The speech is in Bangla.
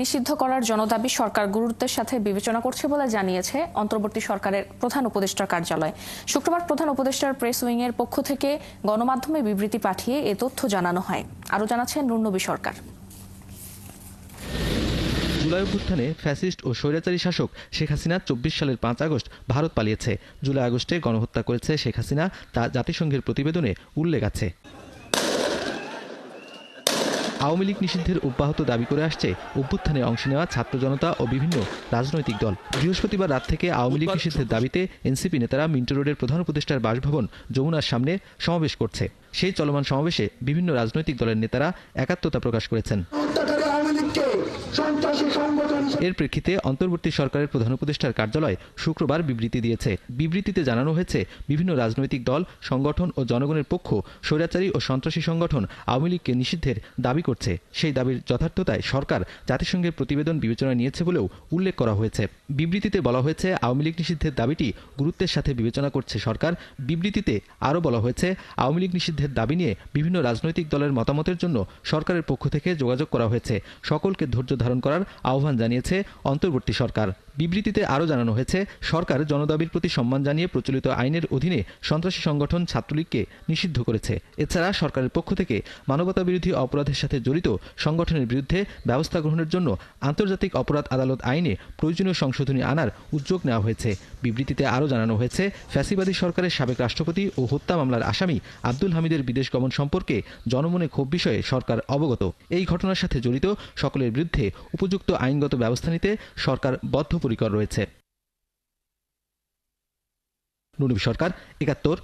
নিষিদ্ধ করার জনদাবি সরকার গুরুত্বের সাথে বিবেচনা করছে বলে জানিয়েছে অন্তর্বর্তী সরকারের প্রধান উপদেষ্টার কার্যালয়। শুক্রবার প্রধান উপদেষ্টার প্রেস উইং এর পক্ষ থেকে গণমাধ্যমে বিবৃতি পাঠিয়ে এ তথ্য জানানো হয়। আরও জানাচ্ছেন নুরনবী সরকার। জুলাই অভ্যুত্থানে ফ্যাসিস্ট ও স্বৈরাচারী শাসক শেখ হাসিনা চব্বিশ সালের পাঁচ আগস্ট ভারত পালিয়েছে। জুলাই আগস্টে গণহত্যা করেছে শেখ হাসিনা, তা জাতিসংঘের প্রতিবেদনে উল্লেখ আছে। আওয়ামী লীগ নিষিদ্ধের অব্যাহত দাবি করে আসছে। অভ্যুত্থানে অংশ নেওয়া ছাত্র জনতা ও বিভিন্ন রাজনৈতিক দল। বৃহস্পতিবার রাত থেকে আওয়ামী লীগ নিষিদ্ধের দাবিতে এনসিপি নেতারা মিন্টো রোডের প্রধান উপদেষ্টার বাসভবন যমুনার সামনে সমাবেশ করছে। সেই চলমান সমাবেশে বিভিন্ন রাজনৈতিক দলের নেতারা একাত্মতা প্রকাশ করেছেন হত্যাকারী আওয়ামী লীগকে সন্ত্রাসী সংগঠন হিসেবে এর প্রেক্ষিতে অন্তর্বর্তী সরকারের প্রধান উপদেষ্টার কার্যালয় শুক্রবার বিবৃতি দিয়েছে। বিবৃতিতে জানানো হয়েছে, বিভিন্ন রাজনৈতিক দল, সংগঠন ও জনগণের পক্ষ, স্বৈরাচারী ও সন্ত্রাসী সংগঠন আওয়ামী লীগকে নিষিদ্ধের দাবি করছে। সেই দাবির যথার্থতায় সরকার জাতিসংঘের প্রতিবেদন বিবেচনা নিয়েছে বলেও উল্লেখ করা হয়েছে। বিবৃতিতে বলা হয়েছে, আওয়ামী লীগ নিষিদ্ধের দাবিটি গুরুত্বের সাথে বিবেচনা করছে সরকার। বিবৃতিতে আরও বলা হয়েছে, আওয়ামী লীগ নিষিদ্ধের দাবি নিয়ে বিভিন্ন রাজনৈতিক দলের মতামতের জন্য সরকারের পক্ষ থেকে যোগাযোগ করা হয়েছে। সকলকে ধৈর্য ধারণ করার আহ্বান জানিয়েছে অন্তর্বর্তী সরকার। বিবৃতিতে আরও জানানো হয়েছে, সরকার জনদাবির প্রতি সম্মান জানিয়ে প্রচলিত আইনের অধীনে সন্ত্রাসী সংগঠন ছাত্রলীগকে নিষিদ্ধ করেছে। এছাড়া সরকারের পক্ষ থেকে মানবতা বিরোধী অপরাধের সাথে জড়িত সংগঠনের বিরুদ্ধে ব্যবস্থা গ্রহণের জন্য আন্তর্জাতিক অপরাধ আদালত আইনে প্রয়োজনীয় সংশোধনী আনার উদ্যোগ নেওয়া হয়েছে। বিবৃতিতে আরও জানানো হয়েছে, ফ্যাসিবাদী সরকারের সাবেক রাষ্ট্রপতি ও হত্যা মামলার আসামি আব্দুল হামিদের বিদেশ গমন সম্পর্কে জনমনে ক্ষোভ বিষয়ে সরকার অবগত। এই ঘটনার সাথে জড়িত সকলের বিরুদ্ধে উপযুক্ত আইনগত ব্যবস্থা নিতে সরকার বদ্ধপরিকর রয়েছে। নুনিম সরকার একাত্তর